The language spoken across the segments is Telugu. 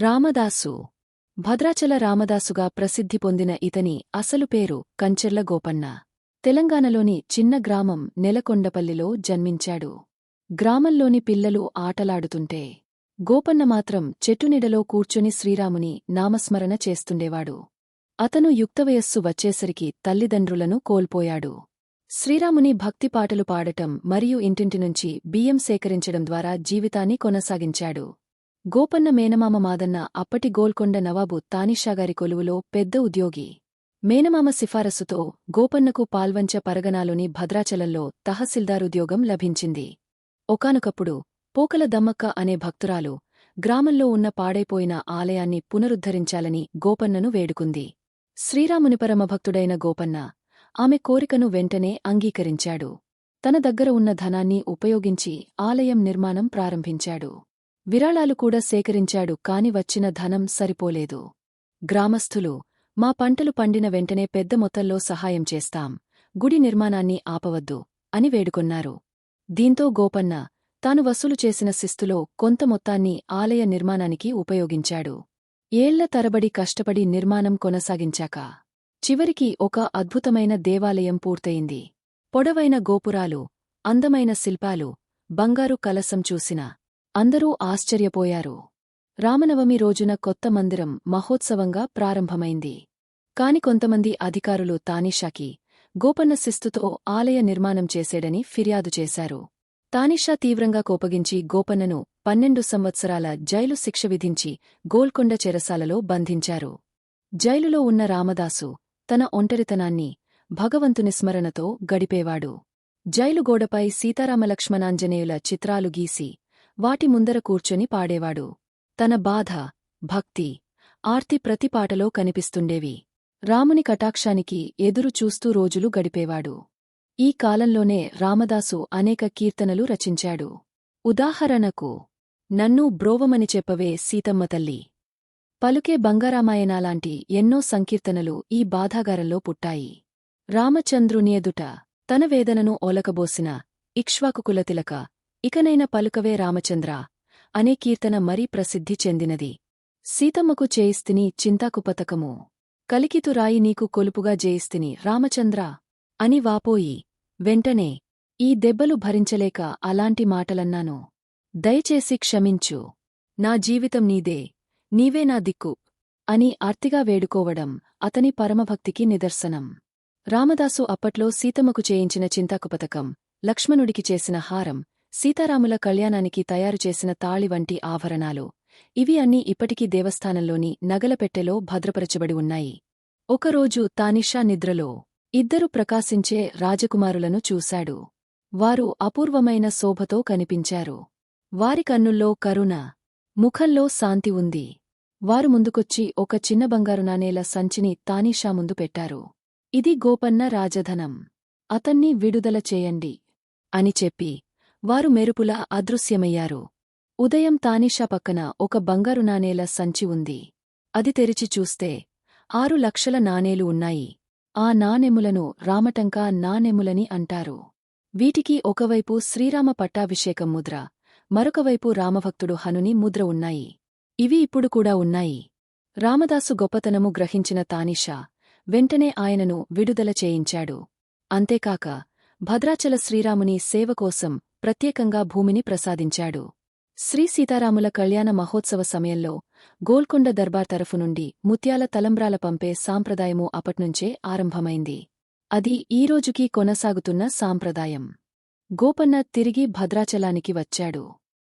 రామదాసు. భద్రాచల రామదాసుగా ప్రసిద్ధి పొందిన ఇతని అసలు పేరు కంచెర్ల గోపన్న. తెలంగాణలోని చిన్న గ్రామం నెలకొండపల్లిలో జన్మించాడు. గ్రామంలోని పిల్లలు ఆటలాడుతుంటే గోపన్న మాత్రం చెట్టునిడలో కూర్చుని శ్రీరాముని నామస్మరణ చేస్తుండేవాడు. అతను యుక్తవయస్సు వచ్చేసరికి తల్లిదండ్రులను కోల్పోయాడు. శ్రీరాముని భక్తి పాటలు పాడటం మరియు ఇంటింటినుంచి బియ్యం సేకరించడం ద్వారా జీవితాన్ని కొనసాగించాడు. గోపన్న మేనమామ మాదన్న అప్పటి గోల్కొండ నవాబు తానిషాగారి కొలువులో పెద్ద ఉద్యోగి. మేనమామ సిఫారసుతో గోపన్నకు పాల్వంచ పరగనాలోని భద్రాచలంలో తహసీల్దార్ ఉద్యోగం లభించింది. ఒకానొకప్పుడు పోకల దమ్మక్క అనే భక్తురాలు గ్రామంలో ఉన్న పాడైపోయిన ఆలయాన్ని పునరుద్ధరించాలని గోపన్నను వేడుకుంది. శ్రీరామునిపరమ భక్తుడైన గోపన్న ఆమె కోరికను వెంటనే అంగీకరించాడు. తన దగ్గర ఉన్న ధనాన్ని ఉపయోగించి ఆలయం నిర్మాణం ప్రారంభించాడు. విరాళాలు కూడా సేకరించాడు కాని వచ్చిన ధనం సరిపోలేదు. గ్రామస్థులు మా పంటలు పండిన వెంటనే పెద్ద మొత్తంలో సహాయం చేస్తాం గుడి నిర్మాణాన్ని ఆపవద్దు అని వేడుకొన్నారు. దీంతో గోపన్న తాను వసూలు చేసిన శిస్తులో కొంత మొత్తాన్ని ఆలయ నిర్మాణానికి ఉపయోగించాడు. ఏళ్ళ తరబడి కష్టపడి నిర్మాణం కొనసాగించాక చివరికి ఒక అద్భుతమైన దేవాలయం పూర్తయింది. పొడవైన గోపురాలు అందమైన శిల్పాలు బంగారు కలసం చూసిన అందరూ ఆశ్చర్యపోయారు. రామనవమి రోజున కొత్త మందిరం మహోత్సవంగా ప్రారంభమైంది. కాని కొంతమంది అధికారులు తానిషాకి గోపన్న శిస్తుతో ఆలయ నిర్మాణం చేసేడని ఫిర్యాదు చేశారు. తానిషా తీవ్రంగా కోపగించి గోపన్నను పన్నెండు సంవత్సరాల జైలు శిక్ష విధించి గోల్కొండ చెరసాలలో బంధించారు. జైలులో ఉన్న రామదాసు తన ఒంటరితనాన్ని భగవంతుని స్మరణతో గడిపేవాడు. జైలు గోడపై సీతారామలక్ష్మణాంజనేయుల చిత్రాలు గీసి వాటి ముందర కూర్చొని పాడేవాడు. తన బాధ భక్తి ఆర్తి ప్రతిపాటలో కనిపిస్తుండేవి. రాముని కటాక్షానికి ఎదురు చూస్తూ రోజులు గడిపేవాడు. ఈ కాలంలోనే రామదాసు అనేక కీర్తనలు రచించాడు. ఉదాహరణకు నన్ను బ్రోవమని చెప్పవే సీతమ్మ తల్లి. పలుకే బంగారామాయణాలాంటి ఎన్నో సంకీర్తనలు ఈ బాధాగారంలో పుట్టాయి. రామచంద్రుని ఎదుట తన వేదనను ఓలకబోసిన ఇక్ష్వాకుకులతిలక ఇకనైన పలుకవే రామచంద్ర అనే కీర్తన మరీ ప్రసిద్ధి చెందినది. సీతమ్మకు చేయిస్తిని చింతాకుపతకము. కలికితురాయి నీకు కొలుపుగా జయిస్తిని రామచంద్ర అని వాపోయి వెంటనే ఈ దెబ్బలు భరించలేక అలాంటి మాటలన్నాను. దయచేసి క్షమించు. నా జీవితం నీదే నీవే నా దిక్కు అని ఆర్తిగా వేడుకోవడం అతని పరమభక్తికి నిదర్శనం. రామదాసు అప్పట్లో సీతమ్మకు చేయించిన చింతాకుపతకం లక్ష్మణుడికి చేసిన హారం సీతారాముల కళ్యాణానికి తయారుచేసిన తాళి వంటి ఆభరణాలు. ఇవి అన్నీ ఇప్పటికీ దేవస్థానంలోని నగలపెట్టెలో భద్రపరచబడి ఉన్నాయి. ఒకరోజు తానిషా నిద్రలో ఇద్దరు ప్రకాశించే రాజకుమారులను చూశాడు. వారు అపూర్వమైన శోభతో కనిపించారు. వారి కన్నుల్లో కరుణ ముఖంలో శాంతి ఉంది. వారు ముందుకొచ్చి ఒక చిన్న బంగారు నాణేల సంచిని తానీషా ముందు పెట్టారు. ఇది గోపన్న రాజధనం. అతన్ని విడుదల చేయండి అని చెప్పి వారు మెరుపులా అదృశ్యమయ్యారు. ఉదయం తానిషా పక్కన ఒక బంగారు నాణేల సంచి ఉంది. అది తెరిచి చూస్తే ఆరు లక్షల నాణేలు ఉన్నాయి. ఆ నానెములను రామటంకా నానెములని అంటారు. వీటికి ఒకవైపు శ్రీరామ పట్టాభిషేకం ముద్ర మరొకవైపు రామభక్తుడు హనుని ముద్ర ఉన్నాయి. ఇవి ఇప్పుడు కూడా ఉన్నాయి. రామదాసు గొప్పతనము గ్రహించిన తానిషా వెంటనే ఆయనను విడుదల చేయించాడు. అంతేకాక భద్రాచల శ్రీరాముని సేవకోసం ప్రత్యేకంగా భూమిని ప్రసాదించాడు. శ్రీ సీతారాముల కళ్యాణ మహోత్సవ సమయంలో గోల్కొండ దర్బార్ తరఫు నుండి ముత్యాల తలంబ్రాల పంపే సాంప్రదాయము అప్పట్నుంచే ఆరంభమైంది. అది ఈరోజుకీ కొనసాగుతున్న సాంప్రదాయం. గోపన్న తిరిగి భద్రాచలానికి వచ్చాడు.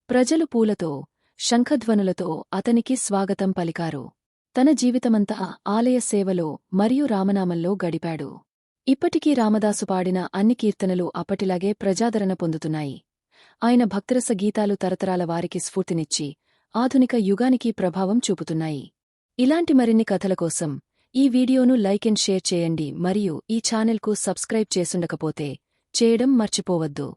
ప్రజలు పూలతో శంఖధ్వనులతో అతనికి స్వాగతం పలికారు. తన జీవితమంతా ఆలయ సేవలో మరియు రామనామంలో గడిపాడు. ఇప్పటికీ రామదాసు పాడిన అన్ని కీర్తనలు అప్పటిలాగే ప్రజాదరణ పొందుతున్నాయి. ఆయన భక్తరస గీతాలు తరతరాల వారికి స్ఫూర్తినిచ్చి ఆధునిక యుగానికి ప్రభావం చూపుతున్నాయి. ఇలాంటి మరిన్ని కథల కోసం ఈ వీడియోను లైక్ అండ్ షేర్ చేయండి మరియు ఈ ఛానెల్కు సబ్స్క్రైబ్ చేసుండకపోతే చేయడం మర్చిపోవద్దు.